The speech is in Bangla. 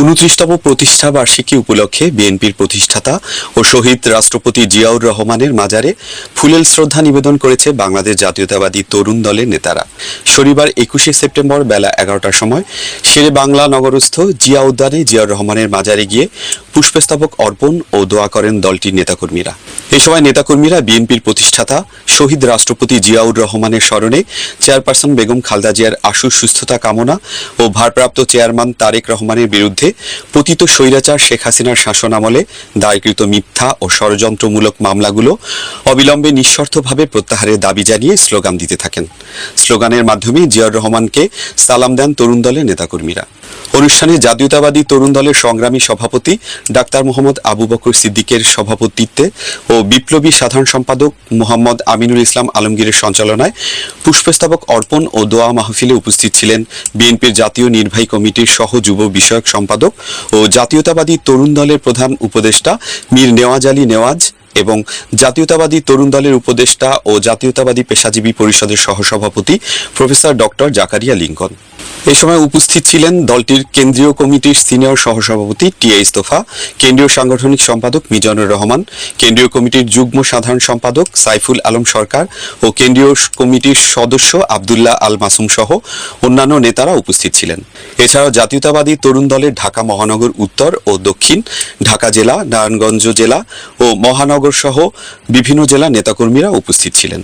উনত্রিশতম প্রতিষ্ঠা বার্ষিকী উপলক্ষে বিএনপির প্রতিষ্ঠাতা ও শহীদ রাষ্ট্রপতি জিয়াউর রহমানের মাজারে ফুলেল শ্রদ্ধা নিবেদন করেছে বাংলাদেশ জাতীয়তাবাদী তরুণ দলের নেতারা। শনিবার একুশে সেপ্টেম্বর বেলা এগারোটার সময় শেরে বাংলা নগরস্থ জিয়া উদ্যানে জিয়াউর রহমানের মাজারে গিয়ে পুষ্পস্তবক অর্পণ ও দোয়া করেন দলটির নেতাকর্মীরা। এ সময় নেতাকর্মীরা বিএনপির প্রতিষ্ঠাতা শহীদ রাষ্ট্রপতি জিয়াউর রহমানের স্মরণে চেয়ারপারসন বেগম খালদা জিয়ার আশু সুস্থতা কামনা ও ভারপ্রাপ্ত চেয়ারম্যান তারেক রহমানের বিরুদ্ধে পতিত স্বৈরাচার শেখ হাসিনার শাসন আমলে দায়কৃত মিথ্যা ও ষড়যন্ত্রমূলক মামলাগুলো অবিলম্বে নিঃশর্তভাবে প্রত্যাহারের দাবি জানিয়ে স্লোগান দিতে থাকেন। স্লোগানের মাধ্যমে জিয়াউর রহমানকে সালাম দেন তরুণ দলের নেতাকর্মীরা। অনুষ্ঠানে জাতীয়তাবাদী তরুণ দলের সংগ্রামী সভাপতি ডাক্তার মোহাম্মদ আবু বকর সিদ্দিকের সভাপতিত্বে ও বিপ্লবী সাধারণ সম্পাদক মোহাম্মদ আমিনুল ইসলাম আলমগীরের সঞ্চালনায় পুষ্পস্তবক অর্পণ ও দোয়া মাহফিলে উপস্থিত ছিলেন বিএনপির জাতীয় নির্বাহী কমিটির সহ যুব বিষয়ক সম্পাদক ও জাতীয়তাবাদী তরুণ দলের প্রধান উপদেষ্টা মীর নেওয়াজ আলী নেওয়াজ এবং জাতীয়তাবাদী তরুণ দলের উপদেষ্টা ও জাতীয়তাবাদী পেশাজীবী পরিষদের সহসভাপতি প্রফেসর ডক্টর জাকারিয়া লিঙ্কন। এ সময় উপস্থিত ছিলেন দলটির কেন্দ্রীয় কমিটির সিনিয়র সহসভাপতি টি ইস্তফা, কেন্দ্রীয় সাংগঠনিক সম্পাদক মিজানুর রহমান, কেন্দ্রীয় কমিটির যুগ্ম সাধারণ সম্পাদক সাইফুল আলম সরকার ও কেন্দ্রীয় কমিটির সদস্য আবদুল্লাহ আল মাসুম সহ অন্যান্য নেতারা উপস্থিত ছিলেন। এছাড়াও জাতীয়তাবাদী তরুণ দলের ঢাকা মহানগর উত্তর ও দক্ষিণ, ঢাকা জেলা, নারায়ণগঞ্জ জেলা ও মহানগর সহ বিভিন্ন জেলা নেতাকর্মীরা উপস্থিত ছিলেন।